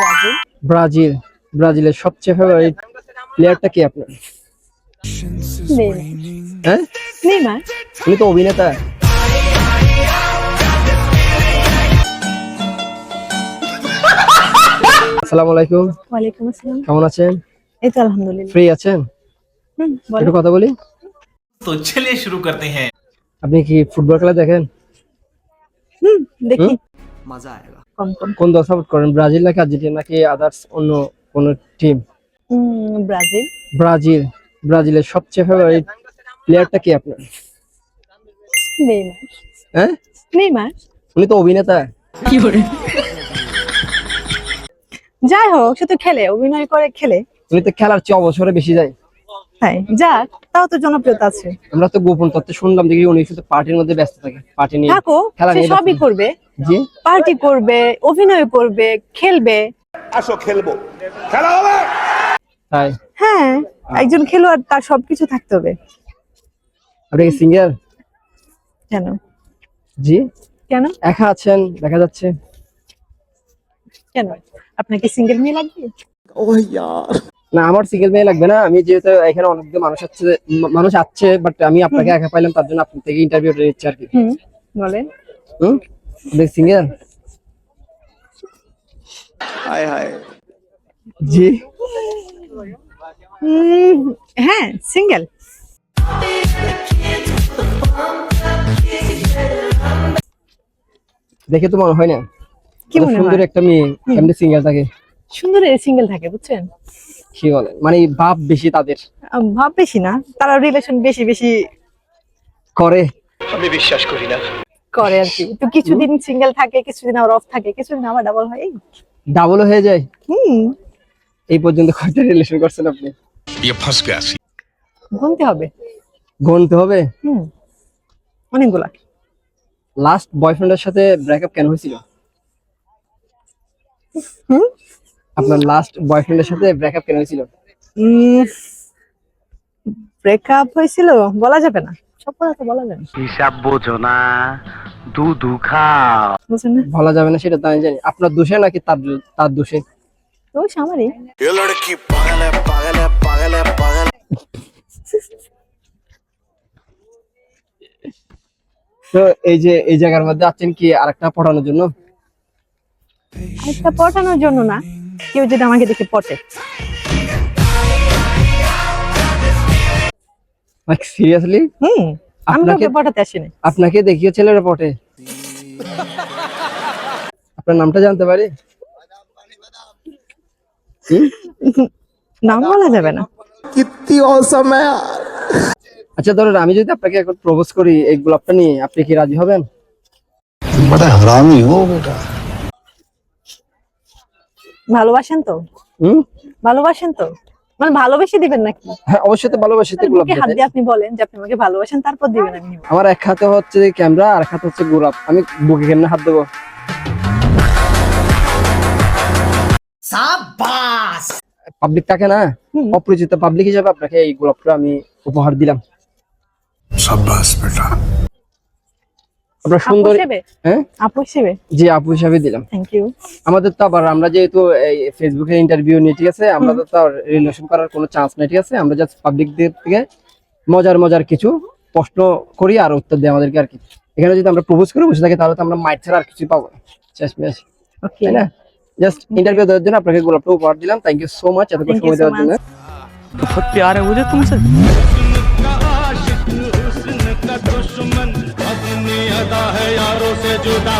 Brazil? Brazil ব্রাজিলের সবচেয়ে favourite প্লেয়ারটা কি আপনার? হ্যাঁ? তো অভিনেতা। আসসালামু আলাইকুম। ওয়ালাইকুম আসসালাম। কেমন আছেন? এই তো আলহামদুলিল্লাহ। ফ্রি আছেন? হুম একটু কথা বলি। তো চলিয়ে শুরু করতে হ্যাঁ। আপনি কি ফুটবল খেলা দেখেন? হুম দেখি। মজা আয়েগা। কম কোন? দল সাপোর্ট করেন? ব্রাজিল নাকি আর্জেন্টিনা নাকি আদার্স অন্য কোন টিম ব্রাজিল। ব্রাজিল। ব্রাজিলের সবচেয়ে ফেভারিট প্লেয়ারটা কি আপনার? নেইমার। হ্যাঁ? নেইমার? উনি তো অভিনেতা। যাই হোক সে তো খেলে অভিনয় করে খেলে। উনি তো খেলার চেয়ে অবসরে বেশি যায়। তাই যাক তাও তো জনপ্রিয়তা আছে। আমরা তো গোপন তথ্য শুনলাম দেখি উনি শুধু পার্টির মধ্যে ব্যস্ত থাকে। পার্টি নিয়ে থাকো খেলা নিয়ে সবই করবে। জি। পার্টি করবে অভিনয় করবে খেলবে। আসো খেলব। খেলা হবে? তাই? হ্যাঁ একজন খেলোয়াড় তার সবকিছু থাকতে হবে। আপনি কি সিঙ্গেল কেন? জি। কেন? একা আছেন দেখা যাচ্ছে। কেন? আপনাকে সিঙ্গেল মেয়ে লাগবে? না আমার সিঙ্গেল মেয়ে লাগবে না। আমি যেহেতু এখানে অনেকগুলো মানুষ আছে মানুষ আছে বাট আমি আপনাকে একা পাইলাম তার জন্য আপনার থেকে ইন্টারভিউটা নিচ্ছি আর কি। হুম বলেন। হুম? সিঙ্গেল হায় হায় জি। হ্যাঁ সিঙ্গেল দেখে তো মনে হয় না। কি মনে সুন্দর একটা মেয়ে এমনি সিঙ্গেল থাকে। সুন্দর সিঙ্গেল থাকে বুঝছেন? কি বলে মানে ভাব বেশি তাদের। ভাব বেশি না। তারা রিলেশন বেশি বেশি করে। করে করে আর কি। তো কিছুদিন সিঙ্গেল থাকে কিছুদিন আবার অফ থাকে কিছুদিন আবার ডাবল হয় ডাবল হয়ে যায়? হুম। এই পর্যন্ত কয়টা রিলেশন করছেন আপনি? গুনতে হবে। গুনতে হবে? হুম। অনেকগুলা। লাস্ট বয়ফ্রেন্ডের সাথে ব্রেকআপ কেন হয়েছিল? হুম। আপনার লাস্ট বয়ফ্রেন্ডের সাথে ব্রেকআপ কেন হয়েছিল? ব্রেকআপ হয়েছিল বলা যাবে না। সব কথা তো বলা যাবে হিসাব বোঝো না। দুধু খাও বুঝছেন না বলা যাবে না সেটা তো আমি জানি আপনার দোষে নাকি তার তার দোষে তো আমারই ये लड़की पागल है पागल है पागल है पागल তো এই যে এই জায়গার মধ্যে আছেন কি আরেকটা পড়ানোর জন্য একটা পটানোর জন্য না কেউ যদি আমাকে দেখে পটে লাইক সিরিয়াসলি হুম আমি কাউকে পটাতে আপনাকে দেখিও ছেলেরা পটে আপনার নামটা জানতে পারি? নাম বলা যাবে না। কিত্তি অসম আচ্ছা ধরুন আমি যদি আপনাকে এখন প্রপোজ করি এই গোলাপটা নিয়ে আপনি কি রাজি হবেন? বড় হারামি হো বেটা। ভালোবাসেন তো? হুম? ভালোবাসেন তো? মানে ভালোবেসে দিবেন নাকি? হ্যাঁ অবশ্যই তো ভালোবাসিতে মানে গোলাপ হাত দিয়ে আপনি বলেন যে আপনি আমাকে ভালোবাসেন তারপর দিবেন আমি আমার এক হাতে হচ্ছে ক্যামেরা আর এক হাতে হচ্ছে গোলাপ। আমি বুকে কেমনে হাত দেবো? সাবাস পাবলিক থাকে না? অপরিচিত পাবলিক হিসাবে আপনাকে এই গোলাপটা আমি উপহার দিলাম। সাবাস বেটা। আমরা সুন্দর হ্যাঁ? জি আপু দিলাম। আমাদের তো আবার আমরা যেহেতু ফেসবুকে ইন্টারভিউ নিয়ে ঠিক আছে আমরা তো রিলেশন করার কোনো চান্স নেই ঠিক আছে আমরা জাস্ট পাবলিক দিক থেকে মজার মজার কিছু প্রশ্ন করি আর উত্তর দিই আমাদেরকে আর কি। এখানে যদি আমরা প্রপোজ করে বসে থাকি তাহলে তো আমরা মাইট ছাড়া আর কিছু পাবো তাই না? জাস্ট ইন্টারভিউ দেওয়ার জন্য আপনাকে গোলাপটা উপহার দিলাম। থ্যাংক ইউ সো মাচ এতক্ষণ সময় দেওয়ার জন্য। প্যার यारों से जुदा।